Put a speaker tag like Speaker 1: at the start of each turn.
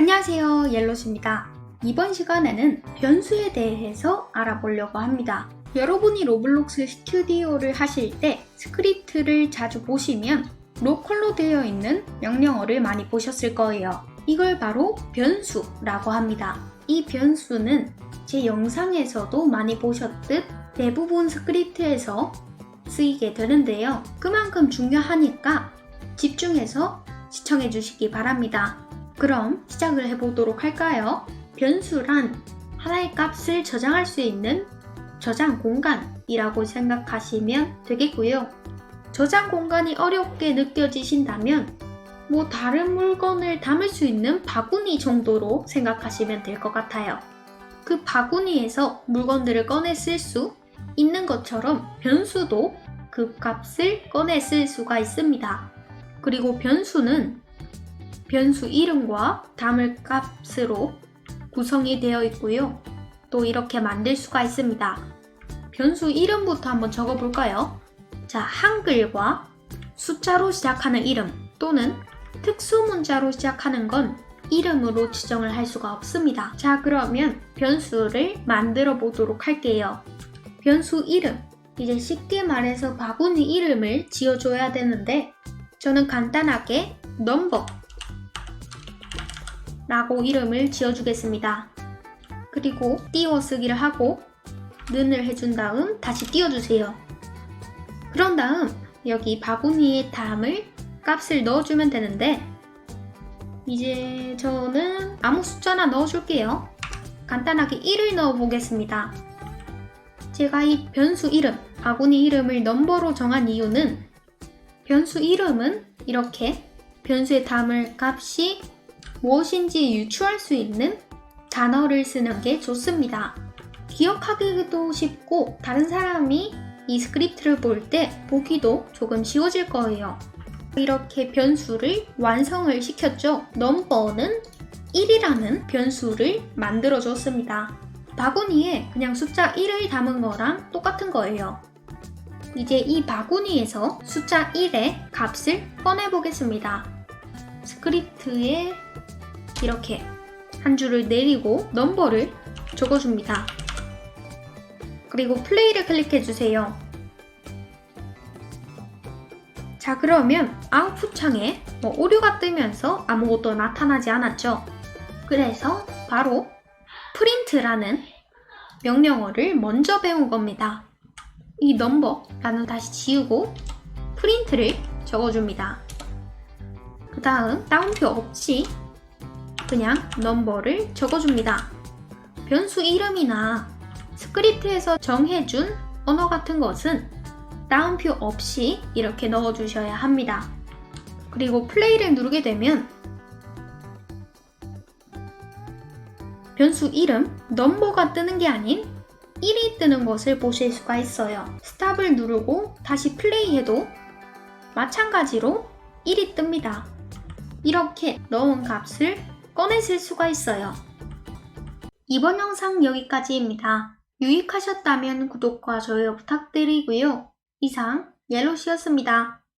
Speaker 1: 안녕하세요 옐로스입니다. 이번 시간에는 변수에 대해서 알아보려고 합니다. 여러분이 로블록스 스튜디오를 하실 때 스크립트를 자주 보시면 로컬로 되어 있는 명령어를 많이 보셨을 거예요. 이걸 바로 변수라고 합니다. 이 변수는 제 영상에서도 많이 보셨듯 대부분 스크립트에서 쓰이게 되는데요. 그만큼 중요하니까 집중해서 시청해 주시기 바랍니다. 그럼 시작을 해보도록 할까요? 변수란 하나의 값을 저장할 수 있는 저장 공간이라고 생각하시면 되겠고요. 저장 공간이 어렵게 느껴지신다면 뭐 다른 물건을 담을 수 있는 바구니 정도로 생각하시면 될 것 같아요. 그 바구니에서 물건들을 꺼내 쓸 수 있는 것처럼 변수도 그 값을 꺼내 쓸 수가 있습니다. 그리고 변수는 변수 이름과 담을 값으로 구성이 되어 있고요. 또 이렇게 만들 수가 있습니다. 변수 이름부터 한번 적어볼까요? 자, 한글과 숫자로 시작하는 이름 또는 특수 문자로 시작하는 건 이름으로 지정을 할 수가 없습니다. 자, 그러면 변수를 만들어 보도록 할게요. 변수 이름. 이제 쉽게 말해서 바구니 이름을 지어줘야 되는데, 저는 간단하게 넘버 라고 이름을 지어주겠습니다. 그리고 띄워쓰기를 하고 는을 해준 다음 다시 띄워주세요. 그런 다음 여기 바구니에 담을 값을 넣어주면 되는데 이제 저는 아무 숫자나 넣어줄게요. 간단하게 1을 넣어보겠습니다. 제가 이 변수 이름, 바구니 이름을 넘버로 정한 이유는 변수 이름은 이렇게 변수에 담을 값이 무엇인지 유추할 수 있는 단어를 쓰는 게 좋습니다. 기억하기도 쉽고 다른 사람이 이 스크립트를 볼 때 보기도 조금 쉬워질 거예요. 이렇게 변수를 완성을 시켰죠. 넘버는 1이라는 변수를 만들어 줬습니다. 바구니에 그냥 숫자 1을 담은 거랑 똑같은 거예요. 이제 이 바구니에서 숫자 1의 값을 꺼내 보겠습니다. 스크립트에 이렇게 한 줄을 내리고 넘버를 적어줍니다. 그리고 플레이를 클릭해 주세요. 자 그러면 아웃풋 창에 뭐 오류가 뜨면서 아무것도 나타나지 않았죠. 그래서 바로 프린트라는 명령어를 먼저 배운 겁니다. 이 넘버라는 다시 지우고 프린트를 적어줍니다. 그 다음 따옴표 없이 그냥 넘버를 적어줍니다. 변수 이름이나 스크립트에서 정해준 언어 같은 것은 따옴표 없이 이렇게 넣어주셔야 합니다. 그리고 플레이를 누르게 되면 변수 이름, 넘버가 뜨는 게 아닌 1이 뜨는 것을 보실 수가 있어요. 스탑을 누르고 다시 플레이해도 마찬가지로 1이 뜹니다. 이렇게 넣은 값을 꺼내실 수가 있어요. 이번 영상 여기까지입니다. 유익하셨다면 구독과 좋아요 부탁드리고요. 이상 옐로시였습니다.